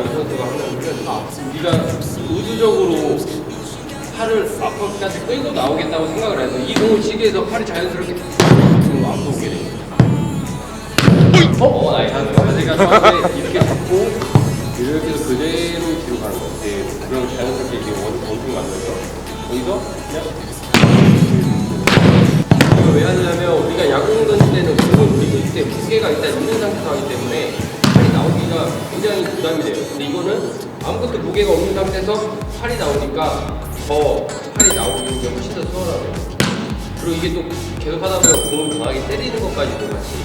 여기서도 하면 네가 의도적으로 팔을 앞까지 끌고 나오겠다고 생각을 해서 이 공을 치게 해서 팔이 자연스럽게 안 보게 돼. 어? 어, 나이 자세가 좋은데 이렇게 잡고 이렇게 해서 그대로 뒤로 가는 거야. 네. 그런 자연스럽게 이렇게 원, 원통 만들어서 거기서 그냥 이거 왜 하냐면 무게가 없는 상태에서 팔이 나오니까 더 팔이 나오기 훨씬 더 수월하고요. 그리고 이게 또 계속 하다 보면 공을 강하게 때리는 것까지도 같이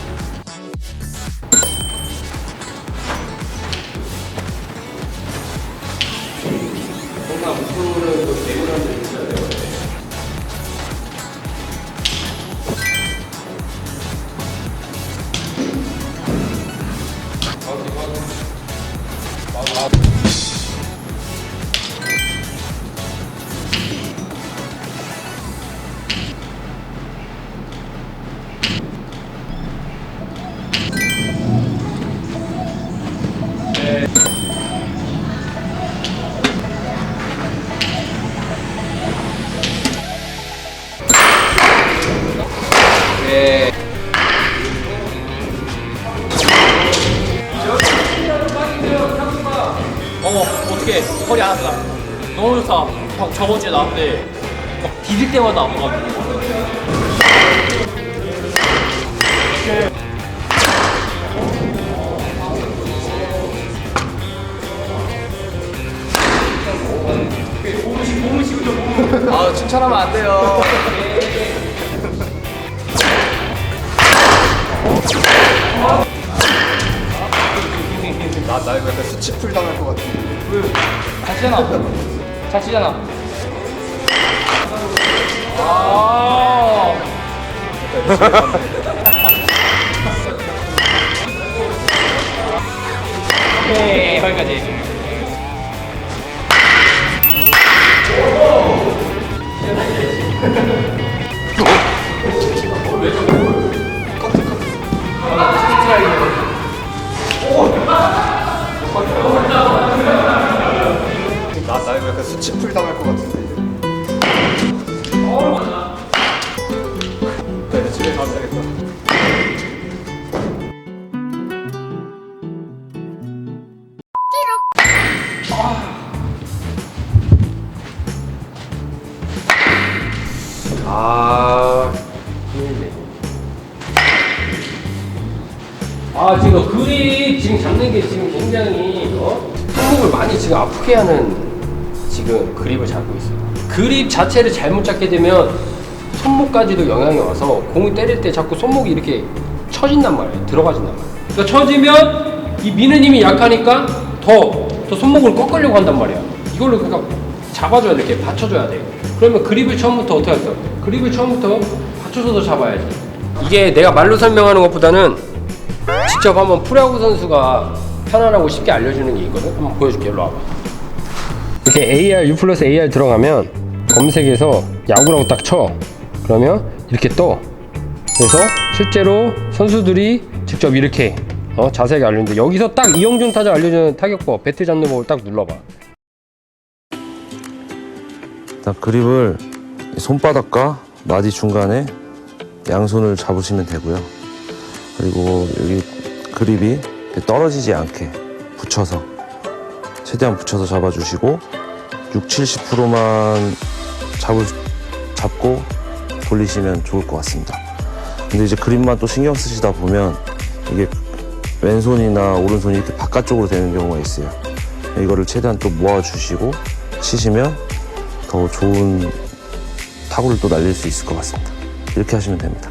저번 주에 나왔는데 막 디딜 때마다 아파가지고 아 칭찬하면 안 돼요. 나, 나 이거 약간 수치풀 당할 것 같은데. 잘 치잖아 잘 치잖아 아 오케이 거기까지 가면 되겠다. 아, 힘들네. 아, 지금 그립 지금 잡는 게 지금 굉장히 어? 손목을 많이 지금 아프게 하는 지금 그립을 잡고 있어요. 그립 자체를 잘못 잡게 되면 손목까지도 영향이 와서 공을 때릴 때 자꾸 손목이 이렇게 처진단 말이에요. 들어가진단 말이에요. 그러니까 처지면 이 미는 힘이 약하니까 더, 더 손목을 꺾으려고 한단 말이야. 이걸로 그러니까 잡아줘야 돼. 이렇게 받쳐줘야 돼. 그러면 그립을 처음부터 어떻게 할까? 그립을 처음부터 받쳐줘서 잡아야지. 이게 내가 말로 설명하는 것보다는 직접 한번 프로야구 선수가 편안하고 쉽게 알려주는 게 있거든. 한번 보여줄게. 일로 와봐. 이렇게 AR, U 플러스 AR 들어가면 검색해서 야구라고 딱 쳐. 그러면 이렇게 떠. 그래서 실제로 선수들이 직접 이렇게 어, 자세하게 알려주는데 여기서 딱 이영준 타자 알려주는 타격법, 배트 잡는 법을 딱 눌러봐. 일단 그립을 손바닥과 마디 중간에 양손을 잡으시면 되고요. 그리고 여기 그립이 떨어지지 않게 붙여서 최대한 붙여서 잡아주시고 6, 70%만 잡을, 잡고 돌리시면 좋을 것 같습니다. 근데 이제 그립만 또 신경 쓰시다 보면 이게 왼손이나 오른손이 이렇게 바깥쪽으로 되는 경우가 있어요. 이거를 최대한 또 모아주시고 치시면 더 좋은 타구를 또 날릴 수 있을 것 같습니다. 이렇게 하시면 됩니다.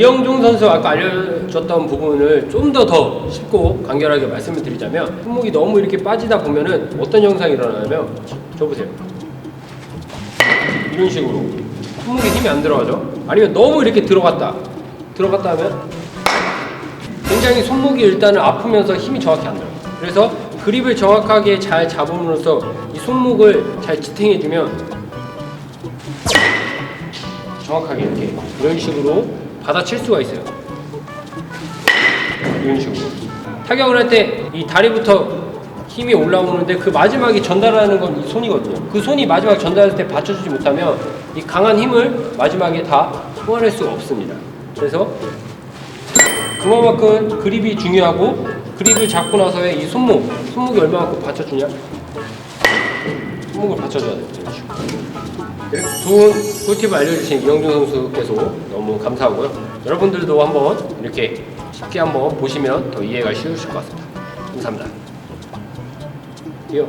이영종 선수 아까 알려줬던 부분을 좀 더 더 쉽고 간결하게 말씀을 드리자면 손목이 너무 이렇게 빠지다 보면은 어떤 현상이 일어나냐면 저 보세요 이런 식으로. 손목에 힘이 안 들어가죠? 아니면 너무 이렇게 들어갔다. 들어갔다 하면 굉장히 손목이 일단은 아프면서 힘이 정확히 안 들어요. 그래서 그립을 정확하게 잘 잡음으로써 이 손목을 잘 지탱해주면 정확하게 이렇게 이런 식으로 받아칠 수가 있어요. 이런 식으로. 타격을 할 때 이 다리부터 힘이 올라오는데 그 마지막에 전달하는 건 이 손이거든요. 그 손이 마지막에 전달할 때 받쳐주지 못하면 이 강한 힘을 마지막에 다 소화할 수가 없습니다. 그래서 그만큼 그립이 중요하고 그립을 잡고 나서의 이 손목, 손목이 얼마만큼 받쳐주냐? 손목을 받쳐줘야. 이렇게 좋은 꿀팁을 알려주신 이영준 선수께서 너무 감사하고요. 여러분들도 한번 이렇게 쉽게 한번 보시면 더 이해가 쉬우실 것 같습니다. 감사합니다. 丢。